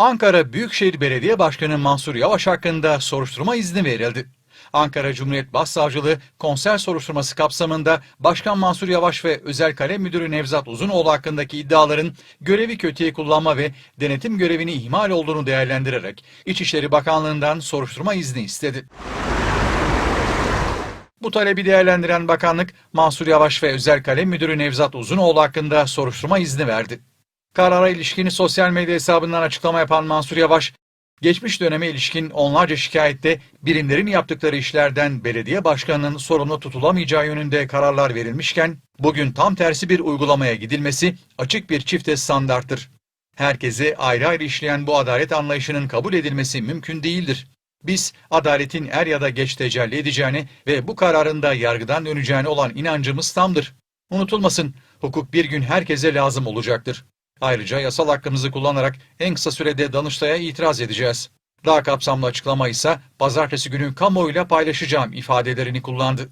Ankara Büyükşehir Belediye Başkanı Mansur Yavaş hakkında soruşturma izni verildi. Ankara Cumhuriyet Başsavcılığı konser soruşturması kapsamında Başkan Mansur Yavaş ve Özel Kalem Müdürü Nevzat Uzunoğlu hakkındaki iddiaların görevi kötüye kullanma ve denetim görevini ihmal olduğunu değerlendirerek İçişleri Bakanlığı'ndan soruşturma izni istedi. Bu talebi değerlendiren bakanlık Mansur Yavaş ve Özel Kalem Müdürü Nevzat Uzunoğlu hakkında soruşturma izni verdi. Karara ilişkin sosyal medya hesabından açıklama yapan Mansur Yavaş, geçmiş döneme ilişkin onlarca şikayette birimlerin yaptıkları işlerden belediye başkanının sorumlu tutulamayacağı yönünde kararlar verilmişken, bugün tam tersi bir uygulamaya gidilmesi açık bir çifte standarttır. Herkese ayrı ayrı işleyen bu adalet anlayışının kabul edilmesi mümkün değildir. Biz adaletin er ya da geç tecelli edeceğine ve bu kararın da yargıdan döneceğine olan inancımız tamdır. Unutulmasın, hukuk bir gün herkese lazım olacaktır. Ayrıca yasal hakkımızı kullanarak en kısa sürede Danıştay'a itiraz edeceğiz. Daha kapsamlı açıklama ise pazartesi günü kamuoyuyla paylaşacağım ifadelerini kullandı.